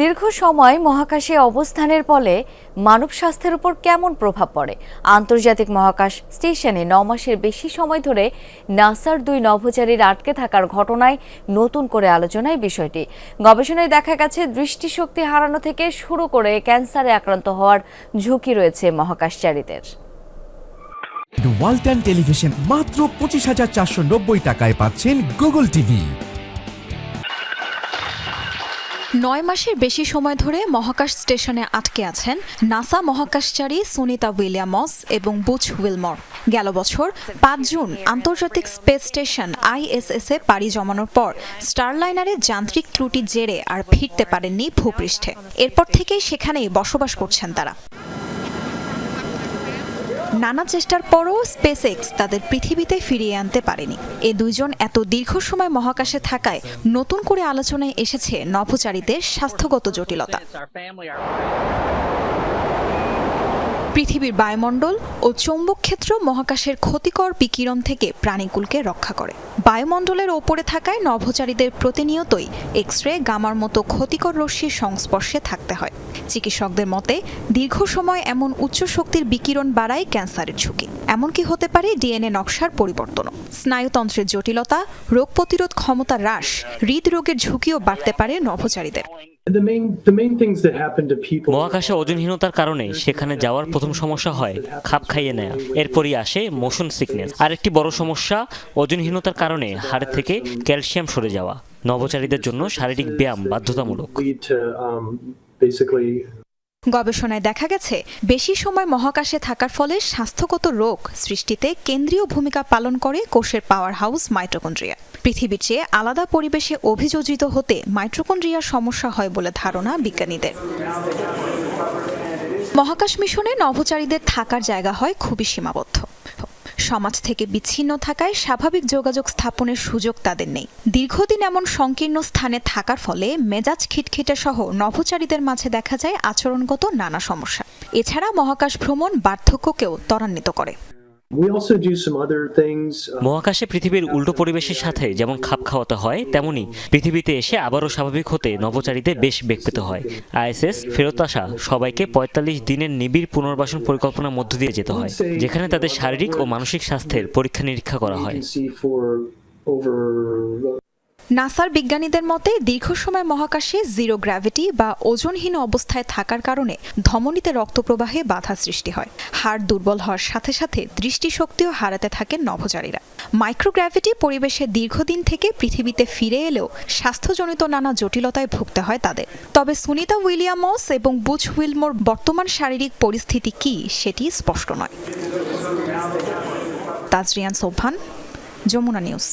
দীর্ঘ সময় মহাকাশে অবস্থানের ফলে মানব স্বাস্থ্যের উপর কেমন প্রভাব পড়ে? আন্তর্জাতিক মহাকাশ স্টেশনে ন মাসের বেশি সময় ধরে নাসার দুই নভোচারীর আটকে থাকার ঘটনায় নতুন করে আলোচনায় বিষয়টি। গবেষণায় দেখা গেছে, দৃষ্টিশক্তি হারানো থেকে শুরু করে ক্যান্সারে আক্রান্ত হওয়ার ঝুঁকি রয়েছে মহাকাশচারীদের। টেলিভিশন মাত্র পঁচিশ হাজার চারশো নব্বই টাকায় পাচ্ছেন গুগল টিভি নয় মাসের বেশি সময় ধরে মহাকাশ স্টেশনে আটকে আছেন নাসা মহাকাশচারী সুনিতা উইলিয়ামস এবং বুচ উইলমর। গেল বছর পাঁচ জুন আন্তর্জাতিক স্পেস স্টেশন আইএসএস এ পাড়ি জমানোর পর স্টারলাইনারের যান্ত্রিক ত্রুটি জেরে আর ফিরতে পারেননি ভূপৃষ্ঠে। এরপর থেকেই সেখানেই বসবাস করছেন তারা। নানা চেষ্টার পরও স্পেসএক্স তাদের পৃথিবীতে ফিরিয়ে আনতে পারেনি। এ দুইজন এত দীর্ঘ সময় মহাকাশে থাকায় নতুন করে আলোচনায় এসেছে নভোচারীদের স্বাস্থ্যগত জটিলতা। পৃথিবীর বায়ুমণ্ডল ও চৌম্বক ক্ষেত্র মহাকাশের ক্ষতিকর বিকিরণ থেকে প্রাণীকুলকে রক্ষা করে। বায়ুমণ্ডলের ওপরে থাকায় নভোচারীদের প্রতিনিয়তই এক্স রে গামার মতো ক্ষতিকর রশ্মির সংস্পর্শে থাকতে হয়। চিকিৎসকদের মতে, দীর্ঘ সময় এমন উচ্চ শক্তির বিকিরণ বাড়ায় ক্যান্সারের ঝুঁকি। এমনকি হতে পারে ডিএনএ নকশার পরিবর্তনও। স্নায়ুতন্ত্রের জটিলতা, রোগ প্রতিরোধ ক্ষমতা হ্রাস, হৃদরোগের ঝুঁকিও বাড়তে পারে নভোচারীদের। মহাকাশে ওজনহীনতার কারণে সেখানে যাওয়ার প্রথম সমস্যা হয় খাপ খাইয়ে নেয়া। এরপরই আসে মোশন সিকনেস আরেকটি বড় সমস্যা ওজনহীনতার কারণে হাড় থেকে ক্যালসিয়াম সরে যাওয়া। নবচারীদের জন্য শারীরিক ব্যায়াম বাধ্যতামূলক। গবেষণায় দেখা গেছে, বেশি সময় মহাকাশে থাকার ফলে স্বাস্থ্যগত রোগ সৃষ্টিতে কেন্দ্রীয় ভূমিকা পালন করে কোষের পাওয়ার হাউস মাইটোকন্ড্রিয়া। পৃথিবীর চেয়ে আলাদা পরিবেশে অভিযোজিত হতে মাইট্রোকন্ড্রিয়ার সমস্যা হয় বলে ধারণা বিজ্ঞানীদের। মহাকাশ মিশনে নভোচারীদের থাকার জায়গা হয় খুবই সীমাবদ্ধ। সমাজ থেকে বিচ্ছিন্ন থাকায় স্বাভাবিক যোগাযোগ স্থাপনের সুযোগ তাদের নেই। দীর্ঘদিন এমন সংকীর্ণ স্থানে থাকার ফলে মেজাজ খিটখিটে সহ নভোচারীদের মাঝে দেখা যায় আচরণগত নানা সমস্যা। এছাড়া মহাকাশ ভ্রমণ বার্ধক্যকেও ত্বরান্বিত করে। Uh, মহাকাশে পৃথিবীর উল্টো পরিবেশের সাথে যেমন খাপ খাওয়াতে হয় তেমনি পৃথিবীতে এসে আবারও স্বাভাবিক হতে নভোচারীদের বেশ বেগ পেতে হয়। আইএসএস ফেরত আসা সবাইকে পঁয়তাল্লিশ দিনের নিবিড় পুনর্বাসন পরিকল্পনার মধ্য দিয়ে যেতে হয় যেখানে তাদের শারীরিক ও মানসিক স্বাস্থ্যের পরীক্ষা নিরীক্ষা করা হয়। নাসার বিজ্ঞানীদের মতে, দীর্ঘ সময় মহাকাশে জিরো গ্র্যাভিটি বা ওজনহীন অবস্থায় থাকার কারণে ধমনীতে রক্তপ্রবাহে বাধা সৃষ্টি হয়। হাড় দুর্বল হওয়ার সাথে সাথে দৃষ্টিশক্তিও হারাতে থাকেন নভোচারীরা। মাইক্রোগ্র্যাভিটি পরিবেশে দীর্ঘদিন থেকে পৃথিবীতে ফিরে এলেও স্বাস্থ্যজনিত নানা জটিলতায় ভুগতে হয় তাদের। তবে সুনিতা উইলিয়ামস এবং বুচ উইলমোর বর্তমান শারীরিক পরিস্থিতি কী সেটি স্পষ্ট নয়। তাজরিয়ান সোভান যমুনা নিউজ।